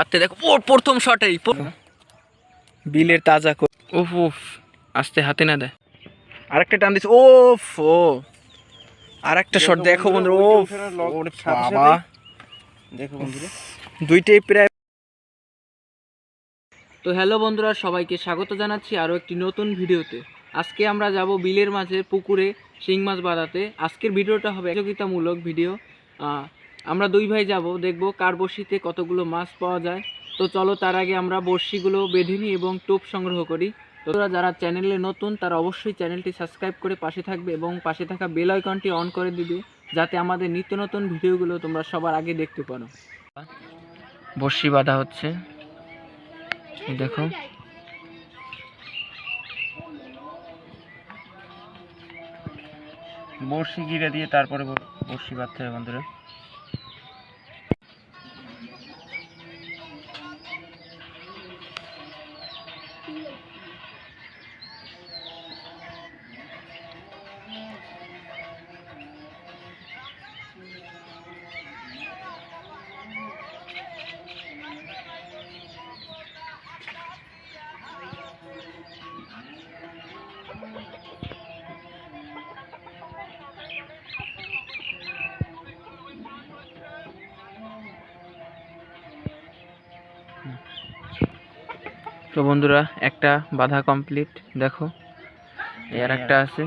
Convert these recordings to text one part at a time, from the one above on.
আতে দেখো। ও প্রথম শটেই বিলের তাজা কই উফ উফ আস্তে হাতে না দেয়। আরেকটা টান দিছে ওফ ও। আরেকটা শট দেখো বন্ধু ও ওরে বাবা। দেখো বন্ধুরা। দুইটাই প্রায় তো হ্যালো বন্ধুরা সবাইকে স্বাগত জানাচ্ছি আরও একটি নতুন ভিডিওতে। আজকে আমরা যাব বিলের মাঝে পুকুরে শিং মাছ বাঁধাতে। আজকের ভিডিওটা হবে প্রতিযোগিতামূলক ভিডিও। আহ, আমরা দুই ভাই যাব, দেখব কার বড়শিতে কতগুলো মাছ পাওয়া যায়। তো চলো তার আগে আমরা বড়শিগুলো বেঁধে নিই এবং টোপ সংগ্রহ করি। তোরা যারা চ্যানেলে নতুন, তারা অবশ্যই চ্যানেলটি সাবস্ক্রাইব করে পাশে থাকবে এবং পাশে থাকা বেল আইকনটি অন করে দিবে, যাতে আমাদের নিত্য নতুন ভিডিওগুলো তোমরা সবার আগে দেখতে পারো। বড়শি বাঁধা হচ্ছে। দেখো। বড়শি গিরে দিয়ে তারপরে ব- বড়শি বাঁধতে হবে বন্ধুরা। তো বন্ধুরা, একটা বাধা কমপ্লিট দেখো। এর একটা আছে।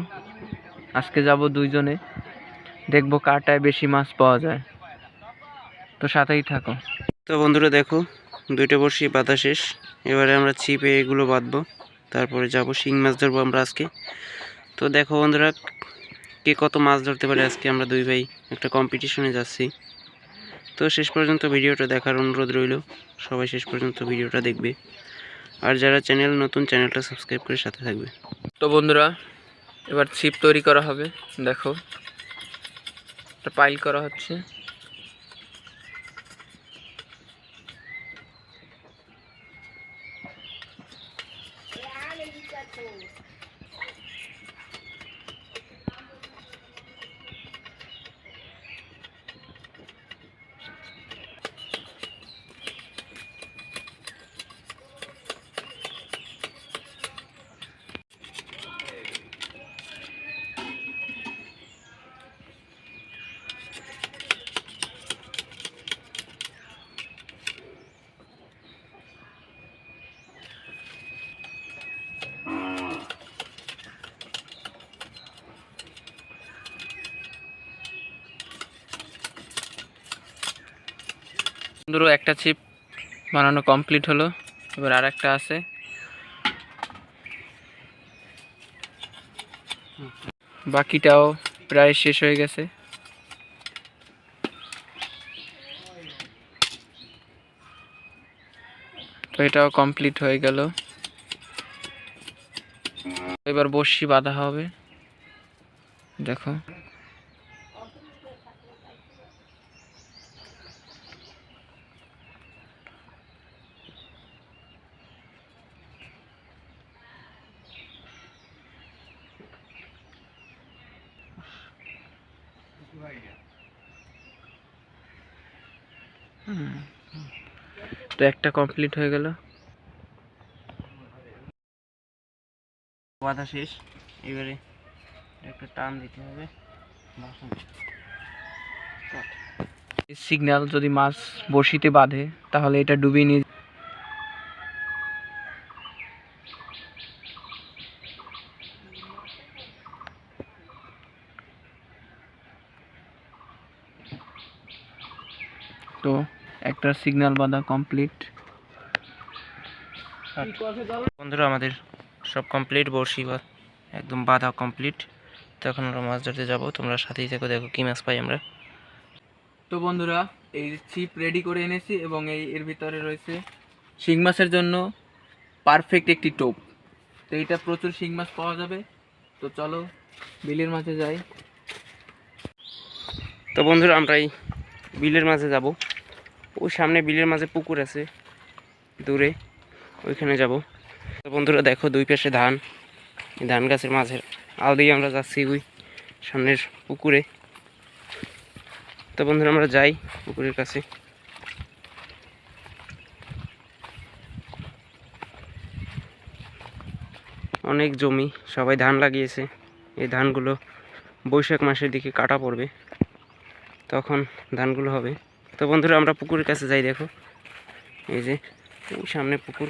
আজকে যাব দুইজনে। দেখব কারটায় বেশি মাছ পাওয়া যায়। তো সাথেই থাকো। তো বন্ধুরা, দেখো, দুইটা বড়শি, বাঁধা শেষ। এবারে আমরা ছিপে এগুলো বাঁধবো। তারপরে যাব, শিং মাছ ধরবো আমরা আজকে। তো দেখো বন্ধুরা, কে কত মাছ ধরতে পারে আজকে আমরা দুই ভাই একটা কম্পিটিশনে যাচ্ছি। তো শেষ পর্যন্ত ভিডিওটা দেখার অনুরোধ রইল। সবাই শেষ পর্যন্ত ভিডিওটা দেখবে। আর যারা চ্যানেল নতুন, চ্যানেলটা সাবস্ক্রাইব করে সাথে থাকবে। তো বন্ধুরা, এবার ছিপ তৈরি করা হবে, দেখো। পাইল করা হচ্ছে। বন্ধুরা একটা ছিপ বানানো কমপ্লিট হলো, এবার আর একটা আছে। বাকিটাও প্রায় শেষ হয়ে গেছে। তো এটাও কমপ্লিট হয়ে গেল। এবার বসি বাঁধা হবে। দেখো। তো একটা কমপ্লিট হয়ে গেল। বাধা শেষ। এবারে একটা টান দিতে হবে। সিগন্যাল যদি মাছ বসিতে বাঁধে তাহলে এটা ডুবিয়ে নিয়ে তো একটা সিগন্যাল বাঁধা কমপ্লিট বন্ধুরা আমাদের সব কমপ্লিট বড়শি বা একদম বাঁধা কমপ্লিট তো এখন আমরা মাছ ধরতে যাব। তোমরা সাথেই থেকো দেখো কী মাছ পাই আমরা। তো বন্ধুরা এই চিপ রেডি করে এনেছি এবং এই এর ভিতরে রয়েছে শিং মাছের জন্য পারফেক্ট একটি টোপ। তো এইটা প্রচুর শিং মাছ পাওয়া যাবে। তো চলো বিলের মাঝে যাই। তো বন্ধুরা আমরা এই বিলের মাঝে যাব। ওই সামনে বিলের মাঝে পুকুর আছে, দূরে, ওইখানে যাব। বন্ধুরা দেখো দুই পাশে ধান ধান গাছের মাঝে। আল দিয়ে আমরা যাচ্ছি ওই সামনের পুকুরে। তো বন্ধুরা আমরা যাই পুকুরের কাছে। অনেক জমি, সবাই ধান লাগিয়েছে। এই ধানগুলো বৈশাখ মাসের দিকে কাটা পড়বে। তখন ধানগুলো হবে। তো বন্ধুরা, আমরা পুকুরের কাছে যাই, দেখো। এই যে সামনে পুকুর।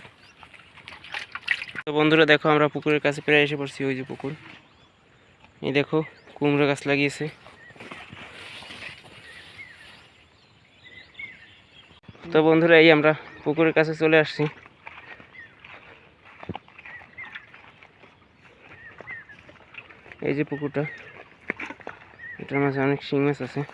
তো বন্ধুরা, দেখো, আমরা পুকুরের কাছে প্রায় এসে পড়ছি, ওই যে পুকুর। এই দেখো, কুমড়ো গাছ লাগিয়েছে। তো বন্ধুরা, এই আমরা পুকুরের কাছে চলে আসছি। এই যে পুকুরটা, এটার মাঝে অনেক শিং মাছ আছে এই যে।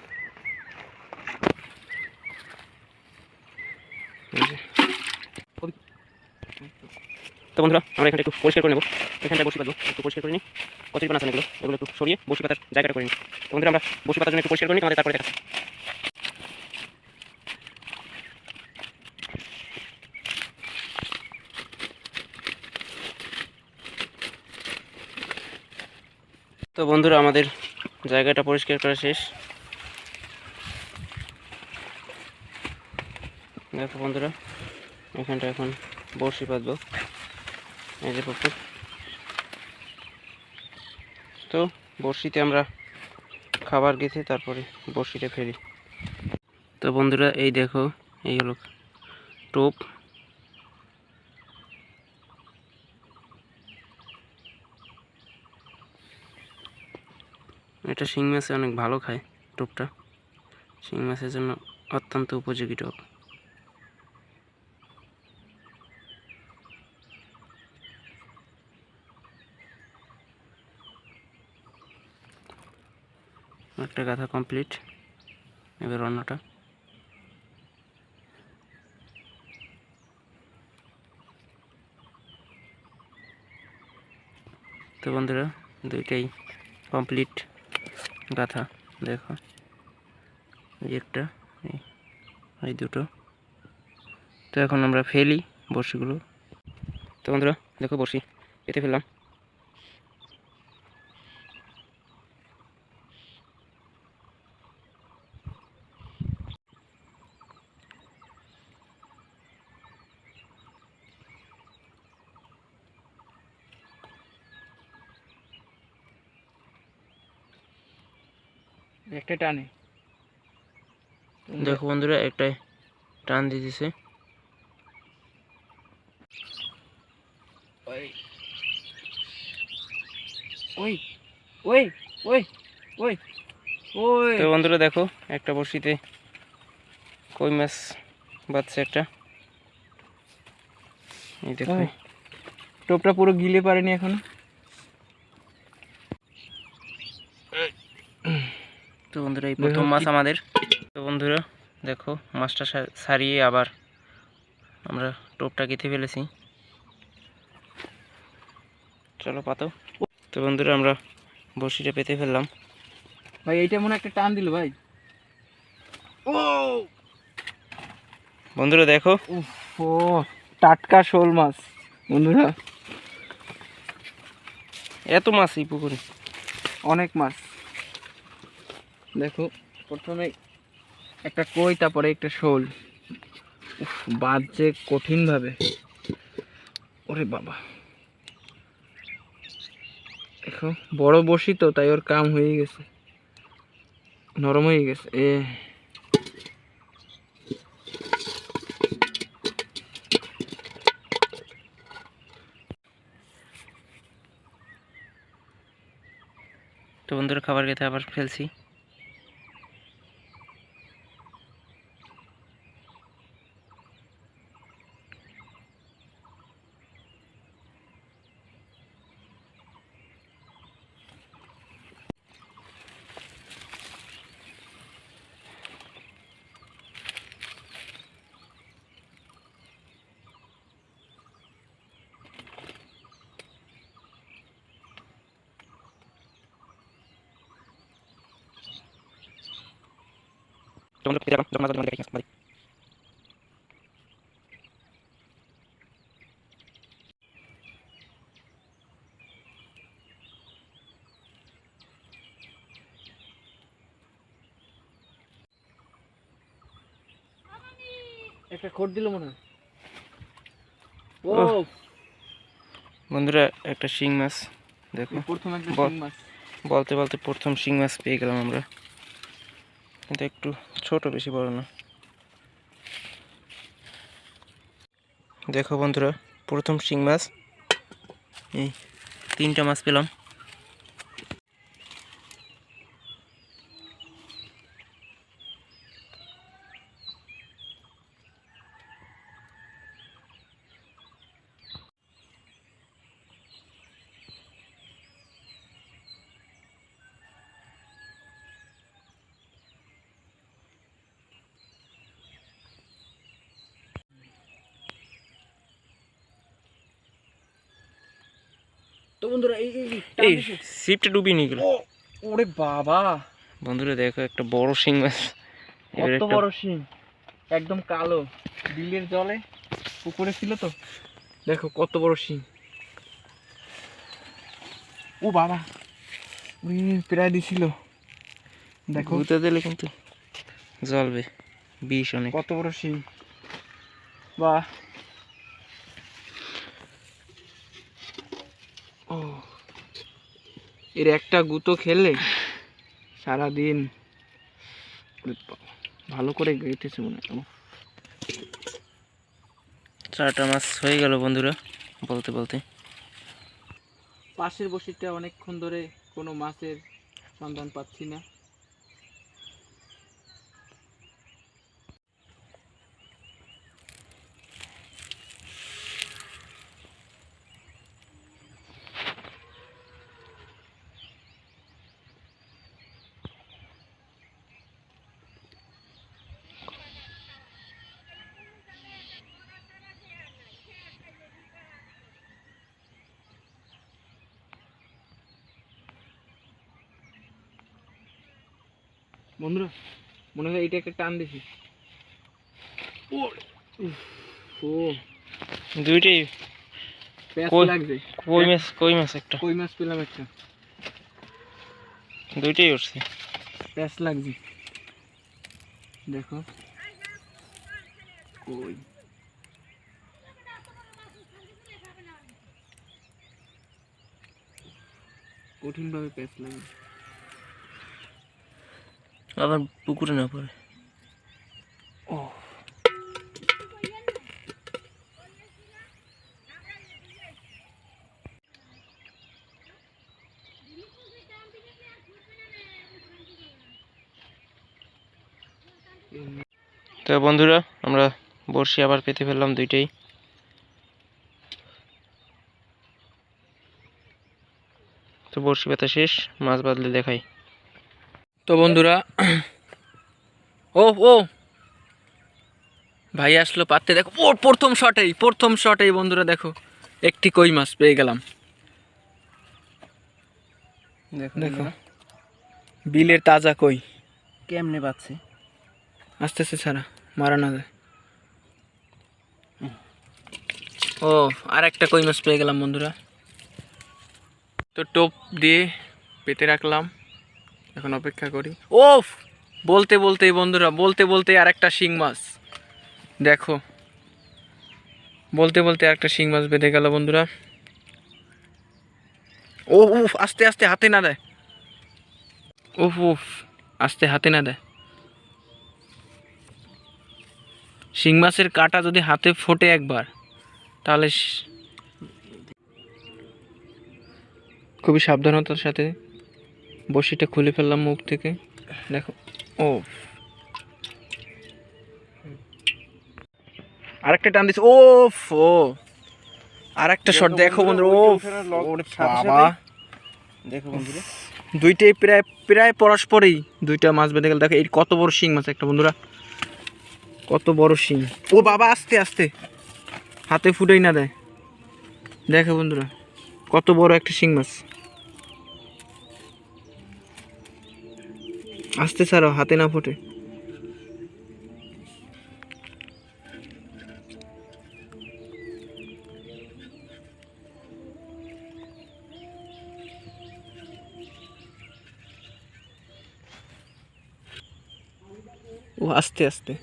তো বন্ধুরা, আমরা এখানটা একটু পরিষ্কার করে নেব। এখানটা বসি পাতবো একটু পরিষ্কার করে নিই। কত পান আছে এগুলো এগুলো একটু সরিয়ে বসি পাতার জায়গাটা করে নিই। তো বন্ধুরা, আমরা বসি পাতার জন্য একটু পরিষ্কার করে নিই আমাদের তারপরে দেখা তো বন্ধুরা, আমাদের জায়গাটা পরিষ্কার করা শেষ। দেখো বন্ধুরা, এখানটা এখন বড়শি পাতবো এই যে পুকুর। তো বড়শিতে আমরা খাবার গেছি, তারপরে বড়শিটা ফেরি তো বন্ধুরা, এই দেখো, এই হলো টোপ। এটা শিং মাছে অনেক ভালো খায় টোপটা। শিং মাছের জন্য অত্যন্ত উপযোগী টোপ। একটা গাথা কমপ্লিট এবার অন্যটা। তো বন্ধুরা, দুইটাই কমপ্লিট গাথা দেখো। এই একটা এই- দুটো। তো এখন আমরা ফেলি বড়শিগুলো। তো বন্ধুরা, দেখো বড়শি, পেতে ফেললাম। একটা টানে। দেখো বন্ধুরা একটাই টান দিয়ে দিছে। ওই। ওই ওই ওই ওই ওই। তো বন্ধুরা দেখো একটা বড়শিতে কই মাছ বাচ্চা একটা। এই দেখো। টোপটা পুরো গিলে পারেনি এখন। তো বন্ধুরা এই প্রথম মাছ আমাদের। তো বন্ধুরা দেখো মাছটা সারিয়ে আবার আমরা টোপটা গেঁথে ফেলেছি। চলো পাতো। তো বন্ধুরা আমরা বড়শিটা পেতে ফেললাম। ভাই এইটা মনে একটা টান দিল ভাই। ও বন্ধুরা দেখো। ও টাটকা শোল মাছ বন্ধুরা। এত মাছ এই পুকুরে? অনেক মাছ। দেখো, প্রথমে একটা কই, তারপরে একটা শোল। বাজছে কঠিন ভাবে ওরে বাবা। দেখো, বড় বসি তো, তাই ওর কাম হয়ে গেছে। নরম হয়ে গেছে, এ। তো বন্ধুরা, খাবার খেতে আবার ফেলছি। তো বন্ধুরা খেতে যখন মাছ ধরতে দেখি একটা খোট দিল মনে হয়। ও বন্ধুরা একটা শিং মাছ দেখো। প্রথম একটা শিং মাছ। বলতে বলতে প্রথম শিং মাছ পেয়ে গেলাম আমরা। কিন্তু একটু ছোট, বেশি বড় না। দেখো বন্ধুরা, প্রথম শিং মাছ। এই তিনটা মাছ পেলাম। তো বন্ধুরা এই এই এই ডুবিয়ে নিয়ে গেল। ওরে বাবা। বন্ধুরা দেখো একটা বড় শিং মাছ। কত বড় শিং। একদম কালো। বিলের জলে পুকুরে ছিল তো। দেখো কত বড় শিং। ও বাবা প্রায় দিছিল। দেখো। গুঁতে দিলে কিন্তু জ্বলবে। বিষ অনেক। কত বড় শিং। বা এর একটা গুঁতো খেলে সারাদিন ভালো করে গেঁথেছে মনে হয় চারটা মাছ হয়ে গেল বন্ধুরা বলতে বলতে। পাশের বসিটা অনেকক্ষণ ধরে কোনো মাছের সন্ধান পাচ্ছি না। বন্ধুরা মনে হয় এইটা একটা টান দিছি। ও ও। দুইটাই। কই- লাগছে। কই মাছ কই মাছ একটা? কই মাছ পেলাম একটা। দুইটাই উঠছে। প্যাঁচ লাগছে। দেখো। কই? কঠিন ভাবে প্যাঁচ লাগে আবার পুকুরে না পড়ে। ও। তো বন্ধুরা আমরা বড়শি আবার পেতে ফেললাম দুইটাই। তো বড়শি পেতা শেষ মাছ বাদলে দেখাই। তো বন্ধুরা ও ও। ভাই আসলো পাততে দেখো ও প্রথম শটেই প্রথম শটেই বন্ধুরা দেখো। একটি কই মাছ পেয়ে গেলাম। দেখো দেখো। বিলের তাজা কই। কেমনে পাচ্ছে? আস্তে আস্তে ছাড়া মারা না যায়। ও আর একটা কই মাছ পেয়ে গেলাম বন্ধুরা। তো টোপ দিয়ে পেতে রাখলাম। এখন অপেক্ষা করি। ও বলতে বলতে বন্ধুরা, বলতে বলতে আর একটা শিং মাছ। দেখো, বলতে বলতে একটা শিং মাছ বেঁধে গেল বন্ধুরা। ও উফ, আস্তে আস্তে হাতে না দেয়। উফ উফ, আস্তে হাতে না দেয়। শিং মাছের কাটা যদি হাতে ফোটে একবার, তাহলে খুবই সাবধানতার সাথে বসিটা খুলে ফেললাম মুখ থেকে। দেখো। ও আরেকটা টান দিচ্ছে ও ও। আরেকটা শট দেখো বন্ধু ও বাবা। দেখো বন্ধুরা। দুইটাই প্রায় প্রায় পরস্পরই দুইটা মাছ বেঁধে গেল। দেখো এই কত বড় শিং মাছ একটা বন্ধুরা। কত বড় শিং। ও বাবা আস্তে আস্তে। হাতে ফুটেই না দেয়। দেখো বন্ধুরা কত বড় একটা শিং মাছ। আস্তে ছাড়াও হাতে না ফোটে। ও, আস্তে আস্তে।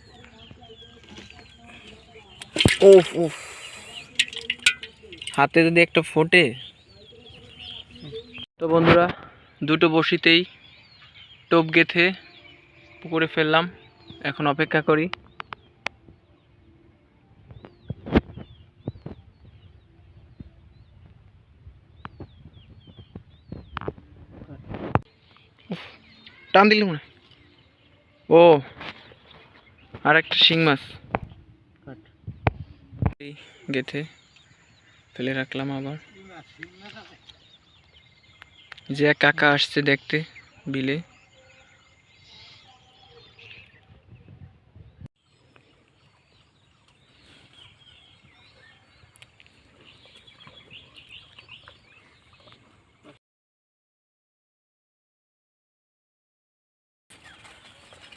ওফ ওফ হাতে যদি একটা ফোটে। তো বন্ধুরা, দুটো বসিতেই টোপ গেথে পুকুরে ফেললাম। এখন অপেক্ষা করি। টান দিলে মনে হয়। ও আর একটা শিং মাছ। গেথে ফেলে রাখলাম আবার। যে এক কাকা আসছে দেখতে বিলে।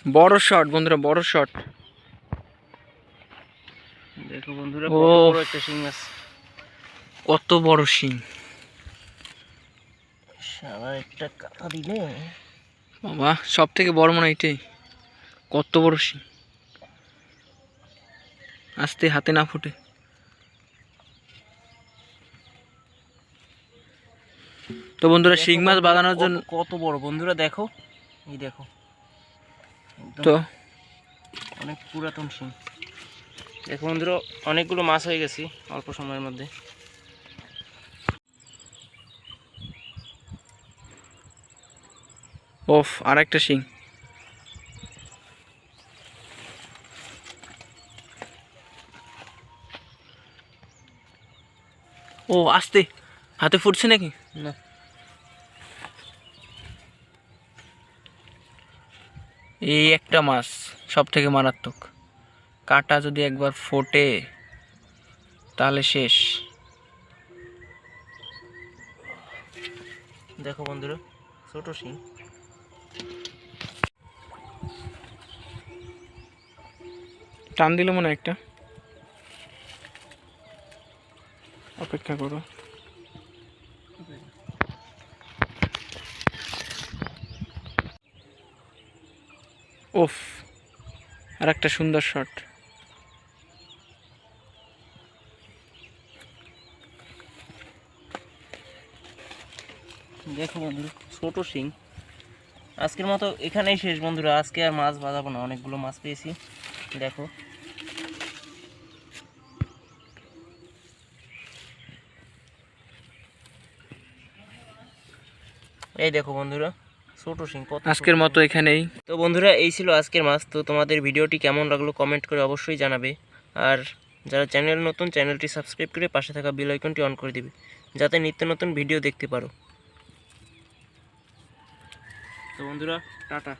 বড় শট বন্ধুরা বড় শট দেখো বন্ধুরা বড় একটা শিং মাছ কত বড় শিং। সারা একটা কাটা দিলে। বাবা সব থেকে বড় মনে হয় এটাই। কত বড় শিং। আস্তে হাতে না ফুটে। তো বন্ধুরা শিং মাছ বাঁধানোর জন্য কত- বড় বন্ধুরা দেখো। এই দেখো। তো? অনেক পুরাতন শিং। দেখো বন্ধুরা অনেকগুলো মাছ হয়ে গেছি অল্প সময়ের মধ্যে। ওফ আর একটা শিং। ও আসতে। হাতে ফুটছে নাকি? না। এই একটা মাছ সব থেকে মারাত্মক। কাটা যদি একবার ফোটে, তাহলে শেষ। দেখো বন্ধুরা, ছোট শিং। টান দিল মনে একটা। অপেক্ষা করো। ওফ আর একটা সুন্দর শট দেখো বন্ধুরা ছোট শিং। আজকের মতো এখানেই শেষ বন্ধুরা। আজকে আর মাছ বাঁধাবো না, অনেকগুলো মাছ পেয়েছি। দেখো। এই দেখো বন্ধুরা। ছোট শিং আজকের মতো এখানেই। তো বন্ধুরা এই ছিল আজকের মাছ। তো তোমাদের ভিডিওটি কেমন লাগল কমেন্ট করে অবশ্যই জানাবে। আর যারা চ্যানেল নতুন চ্যানেলটি সাবস্ক্রাইব করে পাশে থাকা বেল আইকনটি অন করে দিবে যাতে নিত্য নতুন ভিডিও দেখতে পারো। তো বন্ধুরা টাটা।